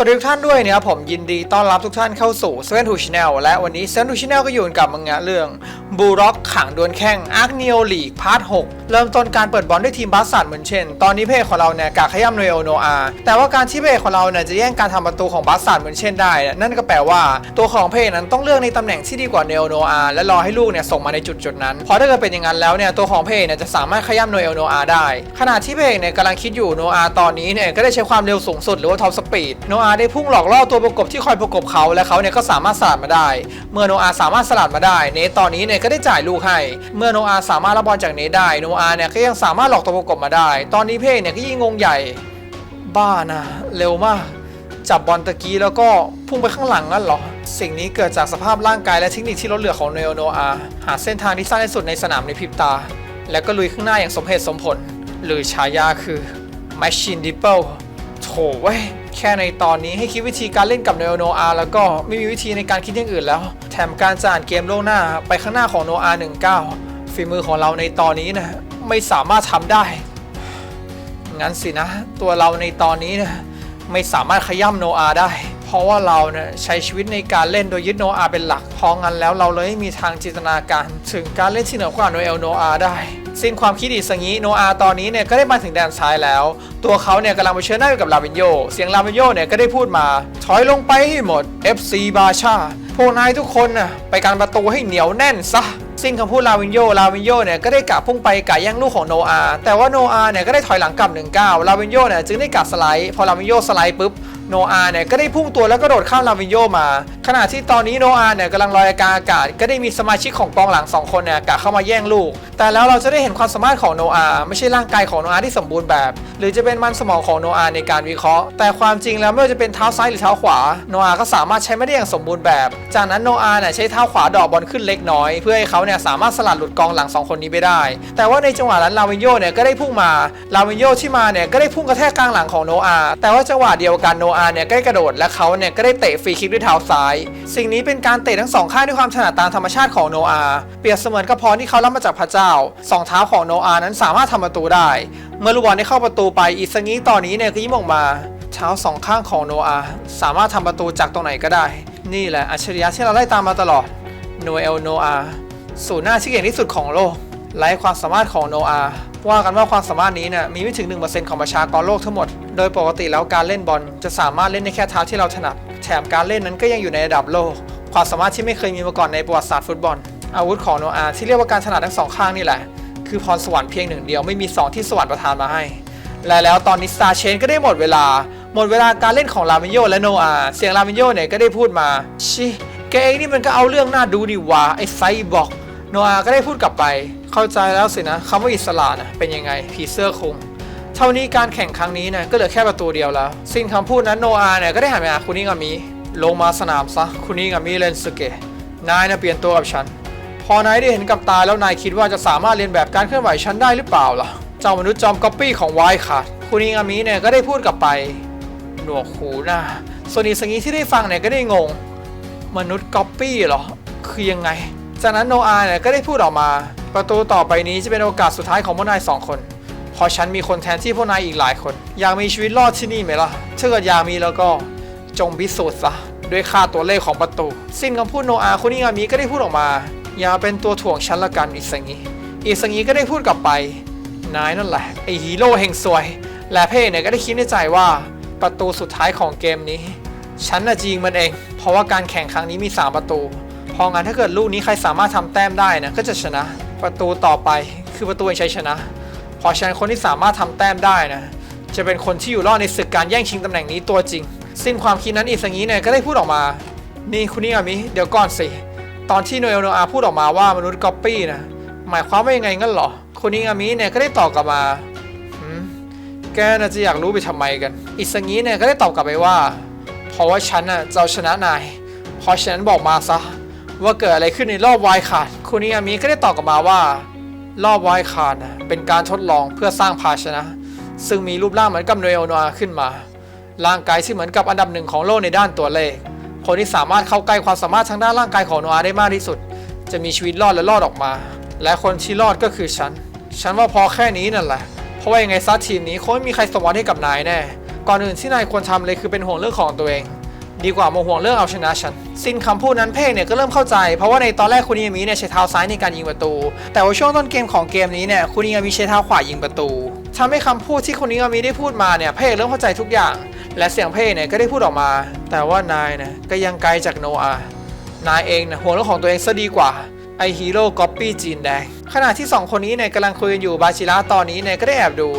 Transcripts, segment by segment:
สวัสดีทุกท่านด้วยนะครับผมยินดีต้อนรับทุกท่านเข้าสู่ Seven to Channel และวันนี้ Seven to Channel ก็อยู่กับมังงะเรื่องบูร็อกขังดวลแข่งอาร์คเนียลีกพาร์ท6เริ่มต้นการเปิดบอลด้วยทีมบาสซันเหมือนเช่น ตอนนี้เพจของเราเนี่ยกาขย่ำโนเอลโนอาแต่ว่าการที่เพจของเราเนี่ยจะแย่งการทำประตูของบาสซันเหมือนเช่นได้ นั่นก็แปลว่าตัวของเพจนั้นต้องเลือกในตำแหน่งที่ดีกว่าเนโอโนอาและรอให้ลูกเนี่ยส่งมาในจุดจุดนั้นเพราะถ้าเกิดเป็นอย่างนั้นแล้วเนี่ยตัวของเพจเนี่ยจะสามารถขย่ำโนเอลโนอาได้ขณะที่เพจเนี่ยกำลังคิดอยู่โนอาตอนนี้เนี่ยก็ได้ใช้ความเร็วสูงสุดหรือว่าท็อปสปีดโนอาได้พุ่งหลอกล่อตัวประกบที่คอยประกบเขาและเขาเนี่ยก็สามารถสลัดมาได้ เมื่อโนอาสามารถสลัดมาได้เนทตอนนี้เนี่ยก็ได้จ่ายลูกให้ เมื่อโนอาสามารถรับบอลจากเนทได้โนอาเนี่ยก็ยังสามารถหลอกตัวประกบมาได้ ตอนนี้เพจเนี่ยก็ยิ่งงงใหญ่ บ้านะเร็วมากจับบอลตะกี้แล้วก็พุ่งไปข้างหลังนั่นเหรอ สิ่งนี้เกิดจากสภาพร่างกายและเทคนิคที่ลดเหลือของเนโอโนอาหาเส้นทางที่สั้นที่สุดในสนามในพริบตา แล้วก็ลุยข้างหน้าอย่างสมเหตุสมผล หรือฉายาคือ Machine d i p p l e โถเว้ย แค่ในตอนนี้ให้คิดวิธีการเล่นกับเนโนอาแล้วก็ไม่มีวิธีในการคิดอย่างอื่นแล้ว แถมการจ่านเกมล่วงหน้าไปข้างหน้าของโนอา19ฝีมือของเราในตอนนี้นะไม่สามารถทำได้ งั้นสินะ ตัวเราในตอนนี้นะไม่สามารถขย่ำโนอาได้ เพราะว่าเราเนี่ยใช้ชีวิตในการเล่นโดยยึดโนอาเป็นหลักพราะงั้นแล้วเราเลยไม่มีทางจินตนาการ ถึงการเล่นที่เหนือกว่าโนเอลโนอาได้ สิ้นความคิดอีกสังนี้โนอาตอนนี้เนี่ยก็ได้มาถึงแดนซ้ายแล้ว ตัวเขาเนี่ยกำลังเผชิญหน้าอยู่กับลาวินโย เสียงลาวินโยเนี่ยก็ได้พูดมา ถอยลงไปให้หมด FC บาชาพวกนายทุกคนน่ะไปการประตูให้เหนียวแน่นซะสิ้นคำพูดลาวินโย ลาวินโยเนี่ยก็ได้กะพุ่งไปกะแย่งลูกของโนอา แต่ว่าโนอาเนี่ยก็ได้ถอยหลังกลับหนึ่งก้าวลาวินโยเนี่ยจึงได้กะสไลด์ พอลาวินโยสไลด์ปุ๊บ โนอาเนี่ยก็ได้พุ่งตัวแล้วก็โดดข้ามลาวินโยมา ขณะที่ตอนนี้โนอาเนี่ยกำลังลอยกางอากาศ ก็ได้มีสมาชิกของกองหลังสองคนเนี่ยกะเข้ามาแย่งลูก แต่แล้วเราจะได้เห็นความสามารถของโนอาไม่ใช่ร่างกายของโนอาที่สมบูรณ์แบบ หรือจะเป็นมันสมองของโนอาในการวิเคราะห์ แต่ความจริงแล้วไม่ว่าจะเป็นเท้าซ้ายหรือเท้าขวา โนอาก็สามารถใช้ไม่ได้อย่างสมบูรณ์แบบ จากนั้นโนอาเนี่ยใช้เท้าขวาดอกบอลขึ้นเล็กน้อย เพื่อให้เขาเนี่ยสามารถสลัดหลุดกองหลังสองคนนี้ไปได้ แต่ว่าในจังหวะนั้นลาวินโยเนี่ยก็ได้พุ่งมา ลาวินโยที่มาเนี่ยก็ได้พุ่งกระแทกกลางหลังของโนอาแต่ว่าจังหวะเดียวกันโนอาเนี่ยก็ได้กระโดดและเขาเนี่ยก็ได้เตะฟรีคิกด้วยเท้าซ้าย สิ่งนี้เป็นการเตะทั้งสองข้างด้วยความถนัดตามธรรมชาติของโนอาเปรียบเสมือนกับพรที่เขารับมาจากพระเจ้าสองเท้าของโนอานั้นสามารถทำประตูได้ เมื่อลูกบอลได้เข้าประตูไปอีสงี้ตอนนี้เนี่ยก็ยิ้มออกมาเท้าสองข้างของโนอาสามารถทำประตูจากตรงไหนก็ได้ นี่แหละอัจฉริยะที่เราไล่ตามมาตลอดโนเอลโนอาศูนย์หน้าที่เก่งที่สุดของโลก ไร้ความสามารถของโนอาว่ากันว่าความสามารถนี้เนี่ยมีไม่ถึง 1%ของประชากรโลกทั้งหมด โดยปกติแล้วการเล่นบอลจะสามารถเล่นได้แค่เท้าที่เราถนัด แถมการเล่นนั้นก็ยังอยู่ในระดับโลก ความสามารถที่ไม่เคยมีมาก่อนในประวัติศาสตร์ฟุตบอล อาวุธของโนอาที่เรียกว่าการถนัดทั้งสองข้างนี่แหละ คือพรสวรรค์เพียงหนึ่งเดียวไม่มีสองที่สวรรค์ประทานมาให้ และแล้วตอนนี้สตาร์เชนก็ได้หมดเวลา หมดเวลาการเล่นของลามิโยและโนอาเสียงลามิโยเนี่ยก็ได้พูดมาชิแกเองนี่มันก็เอาเรื่องน่าดูดีวะไอ้ไซบอกโนอาก็ได้พูดกลับไป เข้าใจแล้วสินะคำว่าอิสระนะเป็นยังไงผีเสื้อคุมเท่านี้การแข่งครั้งนี้นี่ยก็เหลือแค่ประตูเดียวแล้ว สิ้นคำพูดนั้นโนอาเนี่ยก็ได้หันไปหาคุนิงามิลงมาสนามซะคุนิงามิเลนสเกะนายนะเปลี่ยนตัวกับฉัน พอนายได้เห็นกับตาแล้วนายคิดว่าจะสามารถเรียนแบบการเคลื่อนไหวฉันได้หรือเปล่าล่ะเจ้ามนุษย์จอมก๊อปปี้ของไวค่ะคุนิงามิเนี่ยก็ได้พูดกลับไป หนวกหูนะส่วนอีกสังงี้ที่ได้ฟังเนี่ยก็ได้งง มนุษย์ก๊อปปี้เหรอคือยังไง จากนั้นโนอาเนี่ยก็ได้พูดออกมา ประตูต่อไปนี้จะเป็นโอกาสสุดท้ายของพวกนายสองคน เพราะฉันมีคนแทนที่พวกนายอีกหลายคน อยากมีชีวิตรอดที่นี่ไหมล่ะถ้าเกิดอยากมีแล้วก็จงพิสูจน์ซะด้วยค่าตัวเลขของประตู สิ้นคำพูดโนอาคุนิงามิก็ได้พูดออกมา อย่าเป็นตัวถ่วงฉันละกันอิสังีอิสังีก็ได้พูดกลับไป นายนั่นแหละไอฮีโร่แห่งสวย และเพ่เนี่ยก็ได้คิดในใจว่าประตูสุดท้ายของเกมนี้ ฉันน่ะจริงมันเอง เพราะว่าการแข่งครั้งนี้มี 3 ประตูพราะงั้นถ้าเกิดลูกนี้ใครสามารถทำแต้มได้นะก็จะชนะ ประตูต่อไปคือประตูแห่งชัยชนะ เพราะฉะนั้นคนที่สามารถทำแต้มได้นะ จะเป็นคนที่อยู่รอดในศึกการแย่งชิงตำแหน่งนี้ตัวจริง สิ้นความคิดนั้นอิสงี้เนี่ยก็ได้พูดออกมา นี่คุณนิอามิเดี๋ยวก่อนสิ ตอนที่โนเอลโนอาพูดออกมาว่ามนุษย์ก๊อปปี้นะ หมายความว่ายังไงงั้นหรอ คุณนิอามิเนี่ยก็ได้ตอบกลับมาหืมแกน่าจะอยากรู้ไปทำไมกัน อิสงี้เนี่ยก็ได้ตอบกลับไปว่า เพราะว่าฉันน่ะจะเอาชนะนาย เพราะฉะนั้นบอกมาซะ ว่าเกิดอะไรขึ้นในรอบวายขาดคุณนิอามิก็ได้ตอบกลับมาว่า รอบวายขาดเป็นการทดลองเพื่อสร้างภาชนะ ซึ่งมีรูปร่างเหมือนกับโนเอลนาขึ้นมา ร่างกายที่เหมือนกับอันดับหนึ่งของโลกในด้านตัวเลข คนที่สามารถเข้าใกล้ความสามารถทางด้านร่างกายของโนอาได้มากที่สุด จะมีชีวิตรอดและรอดออกมา และคนที่รอดก็คือฉัน ฉันว่าพอแค่นี้นั่นแหละ เพราะว่ายังไงซัทีมนี้คงไม่มีใครสมหวังให้กับนายแน่ ก่อนอื่นที่นายควรทำเลยคือเป็นห่วงเรื่องของตัวเอง ดีกว่ามาห่วงเรื่องเอาชนะฉัน สิ้นคำพูดนั้นเพ่กเนี่ยก็เริ่มเข้าใจ เพราะว่าในตอนแรกคุณยามิเนี่ยใช้เท้าซ้ายในการยิงประตู แต่ว่าช่วงต้นเกมของเกมนี้เนี่ยคุณยามิใช้เท้าขวายิงประตูทำให้คำพูดที่คุณยามิได้พูดมาเนี่ยเพกเริ่มเข้าใจทุกอย่าง และเสียงเพกเนี่ยก็ได้พูดออกมา แต่ว่านายนะก็ยังไกลจากโนอานายเองนะห่วงเรื่องของตัวเองซะดีกว่าไอฮีโร่ก๊อปปี้จีนแดงขณะที่สองคนนี้เนี่ยกำลังคุยกันอยู่บาชิระตอนนี้เนี่ยก็ได้แอบดู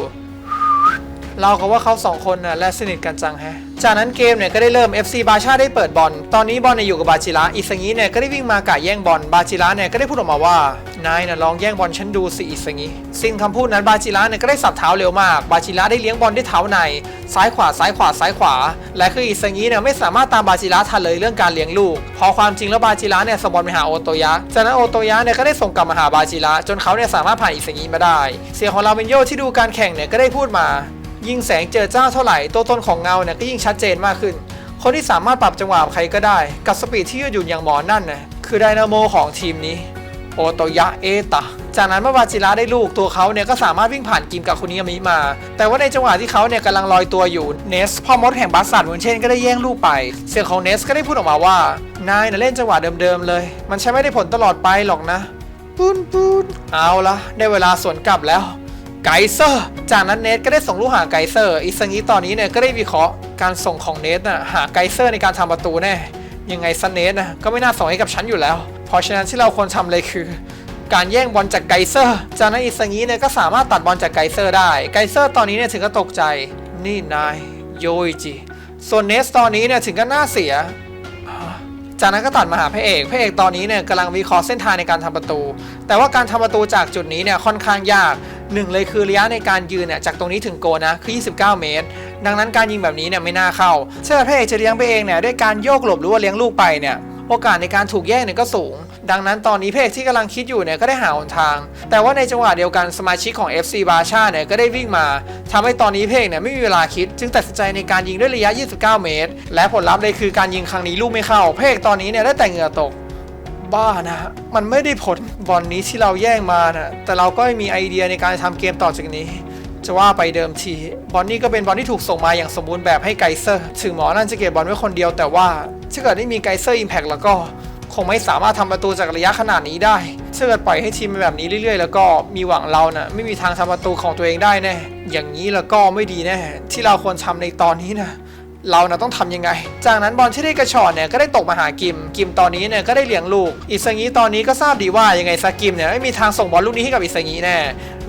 เราก็ว่าเขาสองคนน่ะและสนิทกันจังแฮะ จากนั้นเกมเนี่ยก็ได้เริ่ม FC บาชาได้เปิดบอล ตอนนี้บอลเนี่ยอยู่กับบาจิระอิสงิเนี่ยก็ได้วิ่งมากะแย่งบอล บาจิระเนี่ยก็ได้พูดออกมาว่านายน่ะลองแย่งบอลฉันดูสิอิสงิสิ้นคำพูดนั้นบาจิระเนี่ยก็ได้สับเท้าเร็วมาก บาจิระได้เลี้ยงบอลด้วยเท้าใน ซ้ายขวาซ้ายขวาซ้ายขวา และคืออิสงิเนี่ยไม่สามารถตามบาจิระทันเลยเรื่องการเลี้ยงลูก พอความจริงแล้วบาจิระเนี่ยสงบอลไปหาโอโตยะ จากนั้นโอโตยะเนี่ยก็ได้ส่งกลับมาหาบาจิระจนเขาเนี่ยสามารถผ่านอิสงิมาได้ เสียงของเราเบนโยที่ดูการแข่งเนี่ยก็ได้พูดมา ยิ่งแสงเจอจ้าเท่าไหร่ตัวตนของเงาเนี่ยก็ยิ่งชัดเจนมากขึ้น คนที่สามารถปรับจังหวะใครก็ได้ กับสปีดที่ยืดหยุ่นอย่างหมอนั่นนะคือไดนาโมของทีมนี้โอโตยะเอตะจากนั้นเมื่อบาจิระได้ลูกตัวเขาเนี่ยก็สามารถวิ่งผ่านกิมกับคุนิยามิมา แต่ว่าในจังหวะที่เขาเนี่ยกำลังลอยตัวอยู่เนสพ่อมดแห่งบัสซัตเหมือนเช่นก็ได้แย่งลูกไป เสียงของเนสก็ได้พูดออกมาว่านายน่ะเล่นจังหวะเดิมๆเลย มันใช้ไม่ได้ผลตลอดไปหรอกนะปูนปูนเอาละได้เวลาสวนกลับแล้ว ไกเซอร์ จากนั้นเนทก็ได้ส่งลูกหาไกเซอร์ อิสงิตอนนี้เนี่ยก็ได้วิเคราะห์การส่งของเนทน่ะหาไกเซอร์ในการทำประตูแน่ ยังไงซันเนทนะก็ไม่น่าส่งให้กับฉันอยู่แล้ว เพราะฉะนั้นที่เราควรทำเลยคือ การแย่งบอลจากไกเซอร์ จากนั้นอิสงิเนี่ยก็สามารถตัดบอลจากไกเซอร์ได้ ไกเซอร์ตอนนี้เนี่ยถึงก็ตกใจ นี่นายโยอิจิ ส่วนเนสตอนนี้เนี่ยถึงก็น่าเสียจากนั้นก็ตัดมาหาพระเอก พระเอกตอนนี้เนี่ยกำลังวิเคราะห์เส้นทางในการทำประตู แต่ว่าการทำประตูจากจุดนี้เนี่ยค่อนข้างยาก หนึ่งเลยคือระยะในการยืนเนี่ยจากตรงนี้ถึงโกนะคือ 29 เมตร ดังนั้นการยิงแบบนี้เนี่ยไม่น่าเข้าเชื่อพระเอกจะเลี้ยงไปเองเนี่ยด้วยการโยกหลบหรือว่าเลี้ยงลูกไปเนี่ยโอกาสในการถูกแย่งเนี่ยก็สูง ดังนั้นตอนนี้พระเอกที่กำลังคิดอยู่เนี่ยก็ได้หาหนทาง แต่ว่าในจังหวะเดียวกันสมาชิกของ FC บาชาเนี่ยก็ได้วิ่งมาทำให้ตอนนี้พระเอกเนี่ยไม่มีเวลาคิด จึงตัดสินใจในการยิงด้วยระยะ 29 เมตร และผลลัพธ์เลยคือการยิงครั้งนี้ลูกไม่เข้าพระเอกตอนนี้เนี่ยได้แต่เหงื่อตก บ้านะมันไม่ได้ผลบอลนี้ที่เราแย่งมานะแต่เราก็มีไอเดียในการทำเกมต่อจากนี้ จะว่าไปเดิมที บอลนี้ก็เป็นบอลที่ถูกส่งมาอย่างสมบูรณ์แบบให้ไกเซอร์ถึงหมอนั่นจะเก็บบอลไว้คนเดียวแต่ว่าถ้าเกิดไม่มีไกเซอร์อิมแพกแล้วก็คงไม่สามารถทำประตูจากระยะขนาดนี้ได้ถ้าเกิดปล่อยให้ทีมเป็นแบบนี้เรื่อยๆ แล้วก็มีหวังเรานะ่ะไม่มีทางทำประตูของตัวเองได้แน่อย่างนี้แล้วก็ไม่ดีแน่ที่เราควรทำในตอนนี้นะ เรานะต้องทำยังไง จากนั้นบอลที่ได้กระชอนเนี่ยก็ได้ตกมาหากิม กิมตอนนี้เนี่ยก็ได้เลี้ยงลูก อิสงิตอนนี้ก็ทราบดีว่ายังไงซากิมเนี่ยไม่มีทางส่งบอลลูกนี้ให้กับอิสงิแน่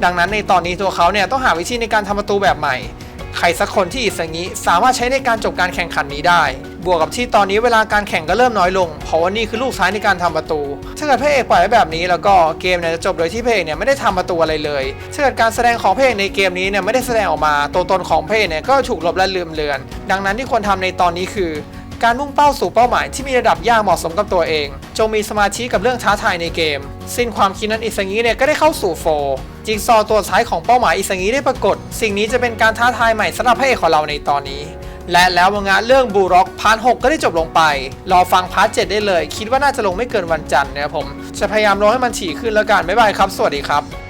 ดังนั้นในตอนนี้ตัวเขาเนี่ยต้องหาวิธีในการทำประตูแบบใหม่ ใครสักคนที่อิสงิสามารถใช้ในการจบการแข่งขันนี้ได้ บวกกับที่ตอนนี้เวลาการแข่งก็เริ่มน้อยลง เพราะว่านี่คือลูกท้ายในการทำประตู ถ้าเกิดพระเอกปล่อยไว้แบบนี้แล้วก็เกมเนี่ยจะจบโดยที่พระเอกเนี่ยไม่ได้ทำประตูอะไรเลย ถ้าเกิดการแสดงของพระเอกในเกมนี้เนี่ยไม่ได้แสดงออกมา ตัวตนของพระเอกเนี่ยก็ถูกลบและลืมเลือน ดังนั้นที่ควรทำในตอนนี้คือการมุ่งเป้าสู่เป้าหมายที่มีระดับยากเหมาะสมกับตัวเอง จงมีสมาธิกับเรื่องท้าทายในเกม สิ้นความคิดนั้นอิสงิเนี่ยก็ได้เข้าสู่โฟจิกซอว์ตัวท้ายของเป้าหมายอิสงิได้ปรากฏ สิ่งนี้จะเป็นการท้าทายใหม่สำหรับพระเอกของเราในตอนนี้ และแล้วมังงะเรื่องบูร็อกพาร์ทหก็ได้จบลงไป รอฟังพาร์ทเได้เลย คิดว่าน่าจะลงไม่เกินวันจันทร์นะครับผม จะพยายามลงให้มันฉี่ขึ้นแล้วกัน บ๊ายบายครับ สวัสดีครับ